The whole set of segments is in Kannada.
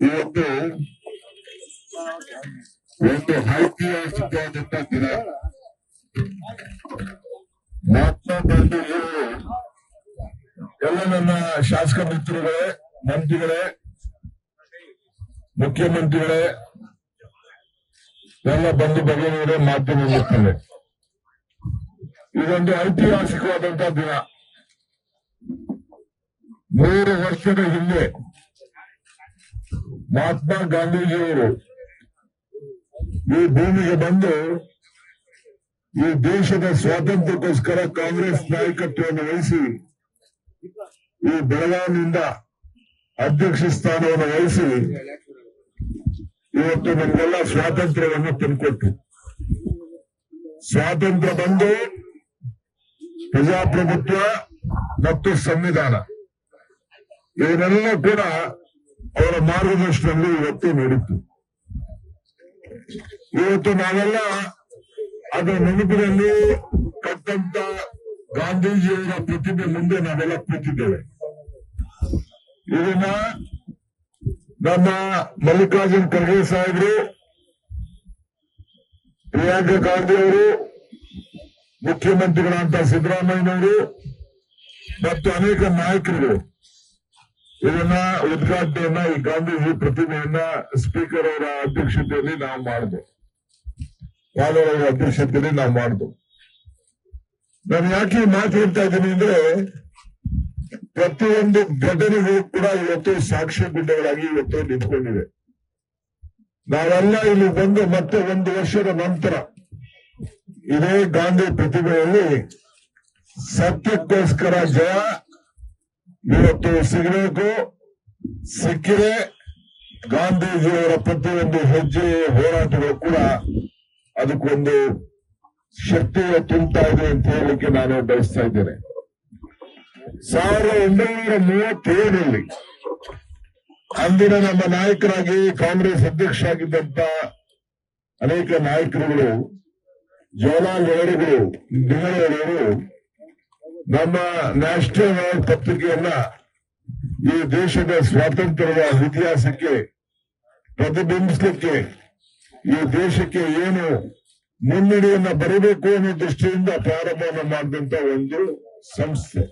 ಇವತ್ತು ಒಂದು ಐತಿಹಾಸಿಕವಾದಂತ ದಿನ ಮಹಾತ್ಮ ಗಾಂಧೀಜಿಯವರು ಎಲ್ಲ ನನ್ನ ಶಾಸಕ ಮಿತ್ರರುಗಳೇ, ಮಂತ್ರಿಗಳೇ, ಮುಖ್ಯಮಂತ್ರಿಗಳೇ, ಎಲ್ಲ ಬಂಧು ಬಗೆಯವರೇ ಮಾಧ್ಯಮ ಮಿತ್ರರೇ ಇದೊಂದು ಐತಿಹಾಸಿಕವಾದಂತಹ ದಿನ. ಮೂರು ವರ್ಷದ ಹಿಂದೆ ಮಹಾತ್ಮ ಗಾಂಧೀಜಿಯವರು ಈ ಭೂಮಿಗೆ ಬಂದು ಈ ದೇಶದ ಸ್ವಾತಂತ್ರ್ಯಕ್ಕೋಸ್ಕರ ಕಾಂಗ್ರೆಸ್ ನಾಯಕತ್ವವನ್ನು ವಹಿಸಿ ಈ ಬೆಳಗಾವಿನಿಂದ ಅಧ್ಯಕ್ಷ ಸ್ಥಾನವನ್ನು ವಹಿಸಿ ಇವತ್ತು ನಮಗೆಲ್ಲ ಸ್ವಾತಂತ್ರ್ಯವನ್ನು ತಂದುಕೊಟ್ರು. ಸ್ವಾತಂತ್ರ್ಯ ಬಂದು ಪ್ರಜಾಪ್ರಭುತ್ವ ಮತ್ತು ಸಂವಿಧಾನ. ಇವನ್ನೆಲ್ಲ ಕೂಡ ಅವರ ಮಾರ್ಗದರ್ಶನದಲ್ಲಿ ಇವತ್ತು ನಡೀತು ಇವತ್ತು ನಾವೆಲ್ಲ ಅದರ ನೆನಪಿನಲ್ಲಿ ಕಟ್ಟಂತ ಗಾಂಧೀಜಿಯವರ ಪ್ರತಿಮೆ ಮುಂದೆ ನಾವೆಲ್ಲ ಕೂತಿದ್ದೇವೆ. ಇದನ್ನ ನಮ್ಮ ಮಲ್ಲಿಕಾರ್ಜುನ್ ಖರ್ಗೆ ಸಾಹೇಬರು, ಪ್ರಿಯಾಂಕಾ ಗಾಂಧಿ ಅವರು ಮುಖ್ಯಮಂತ್ರಿಗಳಂತ ಸಿದ್ದರಾಮಯ್ಯನವರು ಮತ್ತು ಅನೇಕ ನಾಯಕರುಗಳು ಇದನ್ನ ಉದ್ಘಾಟನೆಯನ್ನ ಈ ಗಾಂಧೀಜಿ ಪ್ರತಿಮೆಯನ್ನ ಸ್ಪೀಕರ್ ಅವರ ಅಧ್ಯಕ್ಷತೆಯಲ್ಲಿ ನಾವು ಮಾಡಿದ್ವು ಪಾಲರ್ ಅವರ ಅಧ್ಯಕ್ಷತೆಯಲ್ಲಿ ನಾವು ಮಾಡಿದ್ವು ನಾನು ಯಾಕೆ ಮಾತು ಹೇಳ್ತಾ ಇದ್ದೀನಿ ಅಂದ್ರೆ ಪ್ರತಿಯೊಂದು ಘಟನೆಗಳು ಕೂಡ ಇವತ್ತು ಸಾಕ್ಷ್ಯ ಗುಡ್ಡಗಳಾಗಿ ಇವತ್ತು ನಿಂತ್ಕೊಂಡಿದೆ ನಾವೆಲ್ಲ ಇಲ್ಲಿ ಬಂದು ಮತ್ತೆ ಒಂದು ವರ್ಷದ ನಂತರ ಇದೇ ಗಾಂಧಿ ಪ್ರತಿಮೆಯಲ್ಲಿ ಸತ್ಯಕ್ಕೋಸ್ಕರ ಜಯ ಇವತ್ತು ಸಿಗಬೇಕು, ಸಿಕ್ಕಿದೆ. ಗಾಂಧೀಜಿಯವರ ಪ್ರತಿಯೊಂದು ಹೆಜ್ಜೆ ಹೋರಾಟಗಳು ಕೂಡ ಅದಕ್ಕೊಂದು ಶಕ್ತಿಯ ತುಂಬುತ್ತಾ ಇದೆ ಅಂತ ಹೇಳಲಿಕ್ಕೆ ನಾನು ಬಯಸ್ತಾ ಇದ್ದೇನೆ. ಸಾವಿರದ ಒಂಬೈನೂರ ಮೂವತ್ತೇಳರಲ್ಲಿ ಅಂದಿನ ನಮ್ಮ ನಾಯಕರಾಗಿ ಕಾಂಗ್ರೆಸ್ ಅಧ್ಯಕ್ಷ ಆಗಿದ್ದಂತ ಅನೇಕ ನಾಯಕರುಗಳು, ಜವಾಹರ್ಲಾಲ್ ನೆಹರುಗಳು ನೆಹರುಗಳು ನಮ್ಮ ನ್ಯಾಷನಲ್ ಪತ್ರಿಕೆಯನ್ನ ಈ ದೇಶದ ಸ್ವಾತಂತ್ರ್ಯದ ಇತಿಹಾಸಕ್ಕೆ ಪ್ರತಿಬಿಂಬಿಸಲಿಕ್ಕೆ ಈ ದೇಶಕ್ಕೆ ಏನು ಮುನ್ನಡೆಯನ್ನ ಬರಬೇಕು ಅನ್ನೋ ದೃಷ್ಟಿಯಿಂದ ಪ್ರಾರಂಭವನ್ನು ಮಾಡಿದಂತ ಒಂದು ಸಂಸ್ಥೆ.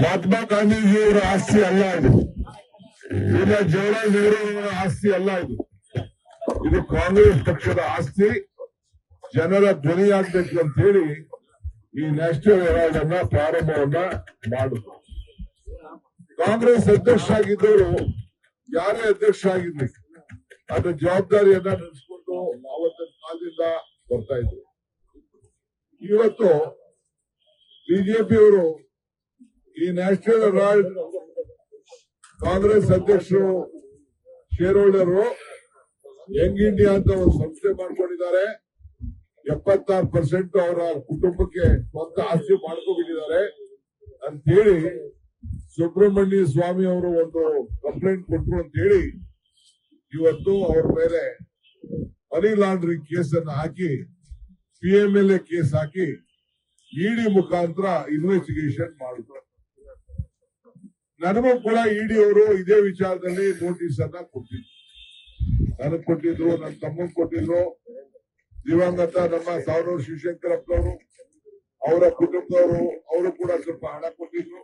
ಮಹಾತ್ಮ ಗಾಂಧೀಜಿಯವರ ಆಸ್ತಿ ಅಲ್ಲ ಇದು. ಇಲ್ಲ, ಜವಾಹರ್ಲಾಲ್ ನೆಹರು ಅವರ ಆಸ್ತಿ ಅಲ್ಲ ಇದು. ಇದು ಕಾಂಗ್ರೆಸ್ ಪಕ್ಷದ ಆಸ್ತಿ. ಜನರ ಧ್ವನಿಯಾಗಬೇಕು ಅಂತ ಹೇಳಿ ಈ ನ್ಯಾಷನಲ್ ಅನ್ನ ಪ್ರಾರಂಭವನ್ನ ಮಾಡುದು. ಕಾಂಗ್ರೆಸ್ ಅಧ್ಯಕ್ಷ ಆಗಿದ್ದವರು ಯಾರೇ ಅಧ್ಯಕ್ಷ ಆಗಿರ್ಲಿ ಅದರ ಜವಾಬ್ದಾರಿಯನ್ನ ನಡೆಸಿಕೊಂಡು ಅವತ್ತಿನ ಕಾಲದಿಂದ ಬರ್ತಾ ಇದ್ರು. ಇವತ್ತು ಬಿಜೆಪಿಯವರು ಈ ನ್ಯಾಷನಲ್ ಅವಾರ್ಡ್ ಕಾಂಗ್ರೆಸ್ ಅಧ್ಯಕ್ಷರು ಶೇರ್ ಹೋಲ್ಡರು ಯಂಗ್ ಇಂಡಿಯಾ ಅಂತ ಒಂದು ಸಂಸ್ಥೆ ಮಾಡ್ಕೊಂಡಿದ್ದಾರೆ. ಎಪ್ಪತ್ತಾರು ಪರ್ಸೆಂಟ್ ಅವರ ಕುಟುಂಬಕ್ಕೆ ಸ್ವಂತ ಆಸ್ತಿ ಮಾಡ್ಕೋಬಿಟ್ಟಿದ್ದಾರೆ ಅಂತ ಹೇಳಿ ಸುಬ್ರಹ್ಮಣ್ಯ ಸ್ವಾಮಿ ಅವರು ಒಂದು ಕಂಪ್ಲೇಂಟ್ ಕೊಟ್ರು ಅಂತ ಹೇಳಿ ಇವತ್ತು ಅವ್ರ ಮೇಲೆ ಮನಿ ಲಾಂಡ್ರಿಂಗ್ ಕೇಸನ್ನು ಹಾಕಿ P M L A case hockey ED ಮುಖಾಂತರ ಇನ್ವೆಸ್ಟಿಗೇಷನ್ ಮಾಡಿದ್ರು. ನನಗೂ ಕೂಡ ಇಡಿ ಅವರು ಇದೇ ವಿಚಾರದಲ್ಲಿ ನೋಟಿಸ್ ಅನ್ನ ಕೊಟ್ಟಿದ್ರು. ನನಗ್ ಕೊಟ್ಟಿದ್ರು ನನ್ನ ತಮ್ಮಗ್ ಕೊಟ್ಟಿದ್ರು. ದಿವಂಗತ ನಮ್ಮ ಸಾವಿರ ಶಿವಶಂಕರಪ್ಪನವರು ಅವರ ಕುಟುಂಬದವರು, ಅವರು ಕೂಡ ಸ್ವಲ್ಪ ಹಣ ಕೊಟ್ಟಿದ್ರು.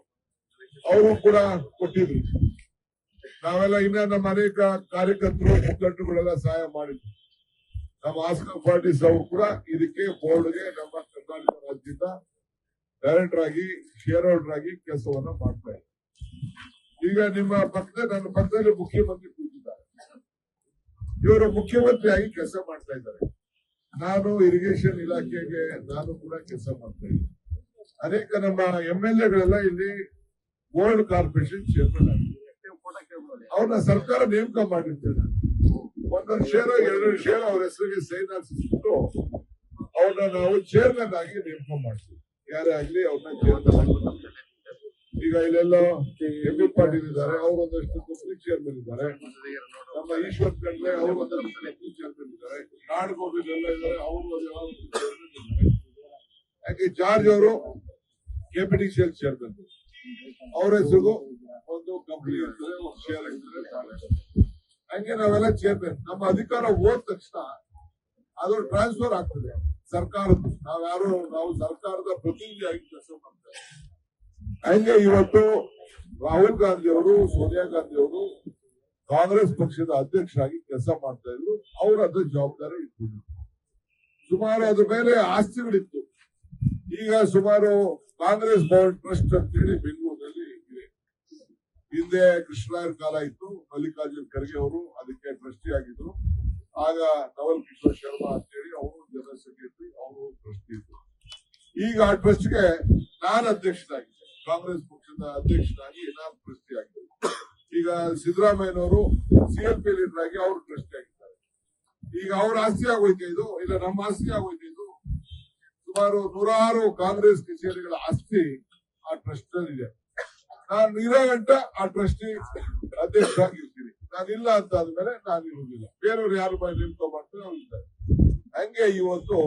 ಅವರು ಕೂಡ ಕೊಟ್ಟಿದ್ರು. ನಾವೆಲ್ಲ ಇನ್ನ ನಮ್ಮ ಅನೇಕ ಕಾರ್ಯಕರ್ತರು, ಮುಖಂಡರುಗಳೆಲ್ಲ ಸಹಾಯ ಮಾಡಿದ್ರು. ನಮ್ಮ ಆಸ್ಕರ್ ಪಾರ್ಟೀಸ್ ಅವರು ಕೂಡ ಇದಕ್ಕೆ ಬೋರ್ಡ್ಗೆ ನಮ್ಮ ಕರ್ನಾಟಕ ರಾಜ್ಯದ ಡೈರೆಕ್ಟರ್ ಆಗಿ, ಶೇರ್ ಹೋಲ್ಡರ್ ಆಗಿ ಕೆಲಸವನ್ನ ಮಾಡ್ತಾ ಇದ್ದಾರೆ. ಈಗ ನಿಮ್ಮ ಪಕ್ಕದ ನನ್ನ ಪಕ್ಕದಲ್ಲಿ ಮುಖ್ಯಮಂತ್ರಿ ಕೂತಿದ್ದಾರೆ. ಇವರು ಮುಖ್ಯಮಂತ್ರಿಯಾಗಿ ಕೆಲಸ ಮಾಡ್ತಾ ಇದ್ದಾರೆ. ನಾನು ಇರಿಗೇಷನ್ ಇಲಾಖೆಗೆ ನಾನು ಕೂಡ ಕೆಲಸ ಮಾಡ್ತಾ ಇದ್ದೀನಿ. ಅನೇಕ ನಮ್ಮ ಎಂ ಎಲ್ ಎಗಳೆಲ್ಲ ಇಲ್ಲಿ ಗೋಲ್ಡ್ ಕಾರ್ಪೊರೇಷನ್ ಚೇರ್ಮನ್ ಆಗಿದ್ದಾರೆ. ಅವ್ರನ್ನ ಸರ್ಕಾರ ನೇಮಕ ಮಾಡಿರ್ತೇವೆ ಒಂದೊಂದು ಶೇರ್ ಎರಡು ಶೇರ್ ಅವ್ರ ಹೆಸರಿಗೆ ಸೈನ್ ಹಾಕಿಸ್ಬಿಟ್ಟು ಅವ್ರನ್ನ ನಾವು ಚೇರ್ಮನ್ ಆಗಿ ನೇಮಕ ಮಾಡ್ತೀವಿ. ಯಾರೇ ಆಗ್ಲಿ ಅವ್ರನ್ನ ಚೇರ್ಮನ್ ಆಗಿ. ಈಗ ಇಲ್ಲೆಲ್ಲ ಎಂ ಬಿ ಪಾಟೀಲ್ ಇದ್ದಾರೆ, ಅವರೊಂದಷ್ಟು ಕಂಪ್ನಿ ಚೇರ್ಮನ್ ಇದ್ದಾರೆ. ನಮ್ಮ ಈಶ್ವರ್ ಖಂಡ್ರೆ ಅವರು ಒಂದಷ್ಟು ಚೇರ್ಮನ್ ಇದ್ದಾರೆ. ನಾಡಗೋಬಿಲ್ ಎಲ್ಲ ಇದ್ದಾರೆ, ಅವರು ಇದ್ದಾರೆ. ಯಾಕೆ ಜಾರ್ಜ್ ಅವರು ಕೆಪಿಟಿಸಿಎಲ್ ಚೇರ್ಮನ್ ಅವ್ರ ಹೆಸರಿಗೂ ಒಂದು ಕಂಪ್ನಿ ಇರ್ತದೆ, ಒಂದು ಶೇರ್ ಇರ್ತದೆ ಹಂಗೆ ನಾವೆಲ್ಲ ಚೇರ್ಮನ್ ನಮ್ಮ ಅಧಿಕಾರ ಹೋದ ತಕ್ಷಣ ಅದು ಟ್ರಾನ್ಸ್ಫರ್ ಆಗ್ತದೆ. ಸರ್ಕಾರದ್ದು. ನಾವ್ಯಾರು, ನಾವು ಸರ್ಕಾರದ ಪ್ರತಿನಿಧಿಯಾಗಿ ಕೆಲಸ ಮಾಡ್ತೇವೆ. ಹಂಗೆ ಇವತ್ತು ರಾಹುಲ್ ಗಾಂಧಿ ಅವರು, ಸೋನಿಯಾ ಗಾಂಧಿ ಅವರು ಕಾಂಗ್ರೆಸ್ ಪಕ್ಷದ ಅಧ್ಯಕ್ಷರಾಗಿ ಕೆಲಸ ಮಾಡ್ತಾ ಇದ್ರು. ಅವ್ರ ಅದ್ರ ಜವಾಬ್ದಾರಿ ಇಟ್ಕೊಂಡಿದ್ರು ಸುಮಾರು ಅದ್ರ ಮೇಲೆ ಆಸ್ತಿಗಳಿತ್ತು. ಈಗ ಸುಮಾರು ಕಾಂಗ್ರೆಸ್ ಭವನ್ ಟ್ರಸ್ಟ್ ಅಂತೇಳಿ ಬೆಂಗಳೂರಿನಲ್ಲಿ ಇದೆ. ಹಿಂದೆ ಕೃಷ್ಣರಾಯರ್ ಕಾಲ ಇತ್ತು, ಮಲ್ಲಿಕಾರ್ಜುನ್ ಖರ್ಗೆ ಅವರು ಅದಕ್ಕೆ ಟ್ರಸ್ಟಿ ಆಗಿದ್ರು. ಆಗ ನವಲ್ ಕಿಶೋರ್ ಶರ್ಮಾ ಅಂತೇಳಿ ಅವರು ಜನರಲ್ ಸೆಕ್ರೆಟರಿ ಅವರು ಟ್ರಸ್ಟಿ ಇದ್ರು. ಈಗ ಆ ಟ್ರಸ್ಟ್ಗೆ ನಾನು ಅಧ್ಯಕ್ಷನಾಗಿದ್ದೆ ಅಧ್ಯಕ್ಷನಾಗಿ ನಾನು ಟ್ರಸ್ಟಿ ಆಗಿದ್ದೆ ಈಗ ಸಿದ್ದರಾಮಯ್ಯನವರು ಸಿಎಲ್ಪಿ ಲೀಡರ್ ಆಗಿ ಅವರು ಟ್ರಸ್ಟಿ ಆಗಿದ್ದಾರೆ. ಈಗ ಅವ್ರ ಆಸ್ತಿ ಇದು? ಇಲ್ಲ, ನಮ್ಮ ಆಸ್ತಿ ಇದು? ಸುಮಾರು ನೂರಾರು ಕಾಂಗ್ರೆಸ್ ಕಚೇರಿಗಳ ಆಸ್ತಿ ಆ ಟ್ರಸ್ಟ್ ಇದೆ ನಾನು ಇರೋ ಗಂಟ ಆ ಟ್ರಸ್ಟಿ ಅಧ್ಯಕ್ಷರಾಗಿರ್ತೀನಿ ನಾನು ಇಲ್ಲ ಅಂತ ಆದ್ಮೇಲೆ ನಾನು ಇರುವುದಿಲ್ಲ ಬೇರೆಯವ್ರು ಯಾರು ಮಾಡಿ ನಿಂತ್ಕೊಂಡ್ಬರ್ತಾರೆ ಅವ್ರು ಇದ್ದಾರೆ. ಹಂಗೆ ಇವತ್ತು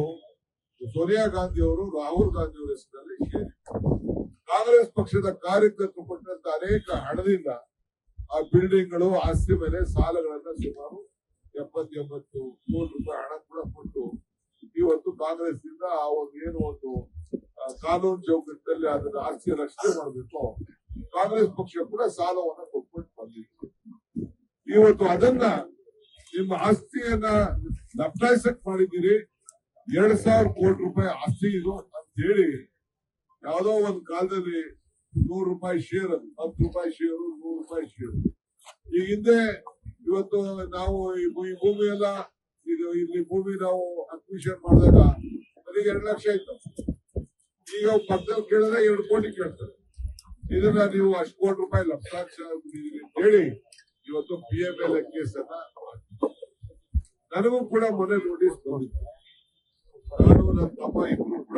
ಸೋನಿಯಾ ಗಾಂಧಿ ಅವರು ರಾಹುಲ್ ಗಾಂಧಿ ಅವರ ಕಾಂಗ್ರೆಸ್ ಪಕ್ಷದ ಕಾರ್ಯಕರ್ತರು ಕೊಟ್ಟಂತ ಅನೇಕ ಹಣದಿಂದ ಆ ಬಿಲ್ಡಿಂಗ್ಗಳು ಆಸ್ತಿ ಮೇಲೆ ಸಾಲಗಳನ್ನ ಸುಮಾರು ಎಪ್ಪತ್ತು ಎಂಬತ್ತು ಕೋಟಿ ರೂಪಾಯಿ ಹಣ ಕೂಡ ಕೊಟ್ಟು ಇವತ್ತು ಕಾಂಗ್ರೆಸ್ ಇಂದ ಆ ಒಂದು ಏನು ಒಂದು ಕಾನೂನು ಚೌಕಟ್ಟಲ್ಲಿ ಅದನ್ನ ಆಸ್ತಿ ರಕ್ಷಣೆ ಮಾಡಬೇಕು ಕಾಂಗ್ರೆಸ್ ಪಕ್ಷ ಕೂಡ ಸಾಲವನ್ನ ಕೊಟ್ಬಿಟ್ಟು ಬಂದಿತ್ತು ಇವತ್ತು ಅದನ್ನ ನಿಮ್ಮ ಆಸ್ತಿಯನ್ನ ಲಪ್ಟಾಯಿಸಕ್ ಮಾಡಿದ್ದೀರಿ ಎರಡ್ ಸಾವಿರ ಕೋಟಿ ರೂಪಾಯಿ ಆಸ್ತಿ ಇದು ಅಂತ ಹೇಳಿ ಯಾವ್ದೋ ಒಂದು ಕಾಲದಲ್ಲಿ ನೂರು ರೂಪಾಯಿ ಶೇರ್ ಹತ್ತು ರೂಪಾಯಿ ಶೇರು ನೂರು ರೂಪಾಯಿ ಶೇರು ಈ ಹಿಂದೆ ಇವತ್ತು ನಾವು ಈ ಭೂಮಿ ಎಲ್ಲ ಇದು ಇಲ್ಲಿ ಭೂಮಿ ನಾವು ಅಕ್ವಿಷನ್ ಮಾಡಿದಾಗ ಅದಕ್ಕೆ ಎರಡು ಲಕ್ಷ ಇತ್ತು ಈಗ ಪಕ್ಕದಲ್ಲಿ ಕೇಳಿದ್ರೆ ಎರಡು ಕೋಟಿ ಕೇಳ್ತಾರೆ. ಇದನ್ನ ನೀವು ಅಷ್ಟು ಕೋಟಿ ರೂಪಾಯಿ ಲಕ್ಷ ಹೇಳಿ, ಇವತ್ತು ಪಿ ಎಂ ಎಲ್ ಕೇಸ್ ನನಗೂ ಕೂಡ ಮೊನ್ನೆ ನೋಟಿಸ್ ಬಂದಿತ್ತು. ನಾನು ನನ್ನ ತಮ್ಮ ಇಬ್ರು ಕೂಡ